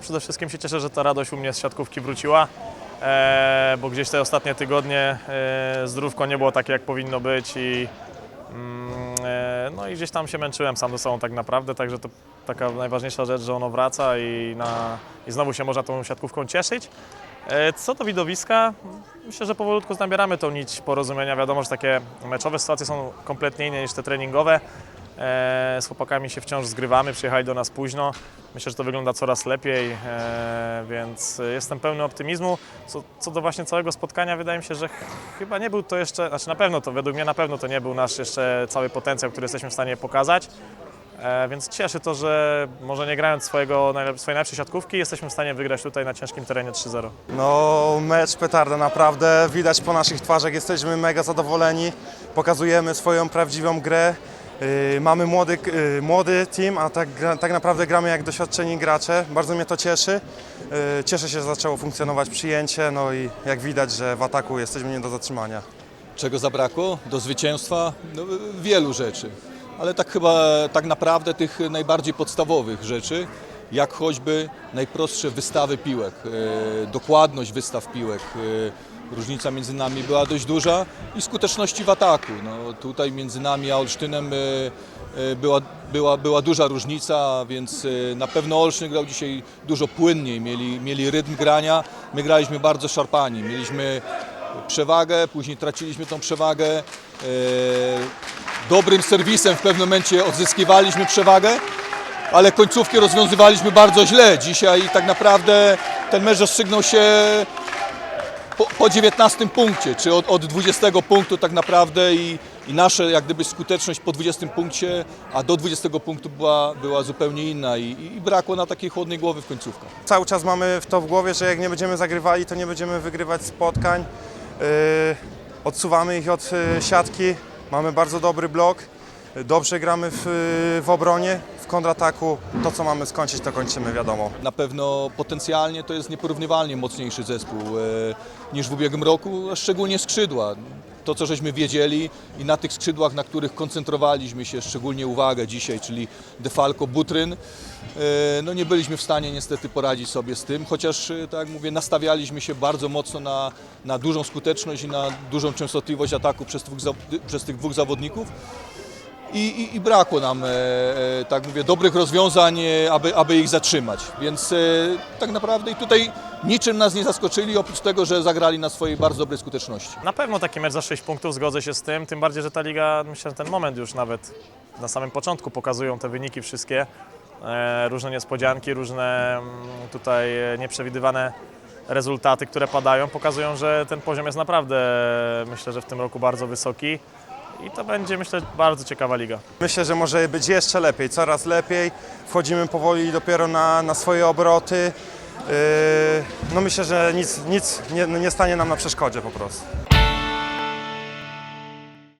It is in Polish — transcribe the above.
przede wszystkim się cieszę, że ta radość u mnie z siatkówki wróciła, e, bo gdzieś te ostatnie tygodnie e, zdrówko nie było takie, jak powinno być i mm, e, no i gdzieś tam się męczyłem sam ze sobą tak naprawdę, także to taka najważniejsza rzecz, że ono wraca i, na, i znowu się można tą siatkówką cieszyć. Co do widowiska, myślę, że powolutku nabieramy tą nić porozumienia. Wiadomo, że takie meczowe sytuacje są kompletnie inne niż te treningowe. E, Z chłopakami się wciąż zgrywamy, przyjechali do nas późno. Myślę, że to wygląda coraz lepiej, e, więc jestem pełny optymizmu. Co, co do właśnie całego spotkania, wydaje mi się, że ch- chyba nie był to jeszcze, znaczy na pewno to, według mnie na pewno to nie był nasz jeszcze cały potencjał, który jesteśmy w stanie pokazać. E, Więc cieszy to, że może nie grając swojego, swojej najlepszej siatkówki, jesteśmy w stanie wygrać tutaj na ciężkim terenie 3-0. No, mecz petarda, naprawdę. Widać po naszych twarzach, jesteśmy mega zadowoleni. Pokazujemy swoją prawdziwą grę. Yy, mamy młody, yy, młody team, a tak, tak naprawdę gramy jak doświadczeni gracze. Bardzo mnie to cieszy. Yy, cieszę się, że zaczęło funkcjonować przyjęcie, no i jak widać, że w ataku jesteśmy nie do zatrzymania. Czego zabrakło do zwycięstwa? No, wielu rzeczy, ale tak chyba tak naprawdę tych najbardziej podstawowych rzeczy, jak choćby najprostsze wystawy piłek, dokładność wystaw piłek. Różnica między nami była dość duża i skuteczności w ataku. No, tutaj między nami a Olsztynem e, e, była, była, była duża różnica, więc e, na pewno Olsztyn grał dzisiaj dużo płynniej, mieli, mieli rytm grania, my graliśmy bardzo szarpani, mieliśmy przewagę, później traciliśmy tą przewagę. Dobrym serwisem w pewnym momencie odzyskiwaliśmy przewagę, ale końcówki rozwiązywaliśmy bardzo źle. Dzisiaj tak naprawdę ten mecz rozstrzygnął się po, po 19 punkcie, czy od, od 20 punktu tak naprawdę i, i nasza jak gdyby skuteczność po 20 punkcie, a do 20 punktu była, była zupełnie inna i, i brakło na takiej chłodnej głowy w końcówkach. Cały czas mamy w to w głowie, że jak nie będziemy zagrywali, to nie będziemy wygrywać spotkań. Yy, odsuwamy ich od yy, siatki, mamy bardzo dobry blok, yy, dobrze gramy w, yy, w obronie, kontrataku. To, co mamy skończyć, to kończymy, wiadomo. Na pewno potencjalnie to jest nieporównywalnie mocniejszy zespół e, niż w ubiegłym roku, a szczególnie skrzydła. To, co żeśmy wiedzieli i na tych skrzydłach, na których koncentrowaliśmy się szczególnie uwagę dzisiaj, czyli Defalco, Butryn, e, no nie byliśmy w stanie niestety poradzić sobie z tym, chociaż, e, tak jak mówię, nastawialiśmy się bardzo mocno na, na dużą skuteczność i na dużą częstotliwość ataku przez, dwóch, przez tych dwóch zawodników. I, i, i brakło nam, e, e, tak mówię, dobrych rozwiązań, e, aby, aby ich zatrzymać. Więc e, tak naprawdę i tutaj niczym nas nie zaskoczyli, oprócz tego, że zagrali na swojej bardzo dobrej skuteczności. Na pewno taki mecz za 6 punktów, zgodzę się z tym, tym bardziej, że ta liga, myślę, że ten moment już nawet na samym początku pokazują te wyniki wszystkie. E, różne niespodzianki, różne mm, tutaj nieprzewidywane rezultaty, które padają, pokazują, że ten poziom jest naprawdę, myślę, że w tym roku bardzo wysoki. I to będzie, myślę, bardzo ciekawa liga. Myślę, że może być jeszcze lepiej, coraz lepiej. Wchodzimy powoli dopiero na, na swoje obroty. Yy, no myślę, że nic, nic nie, nie stanie nam na przeszkodzie po prostu.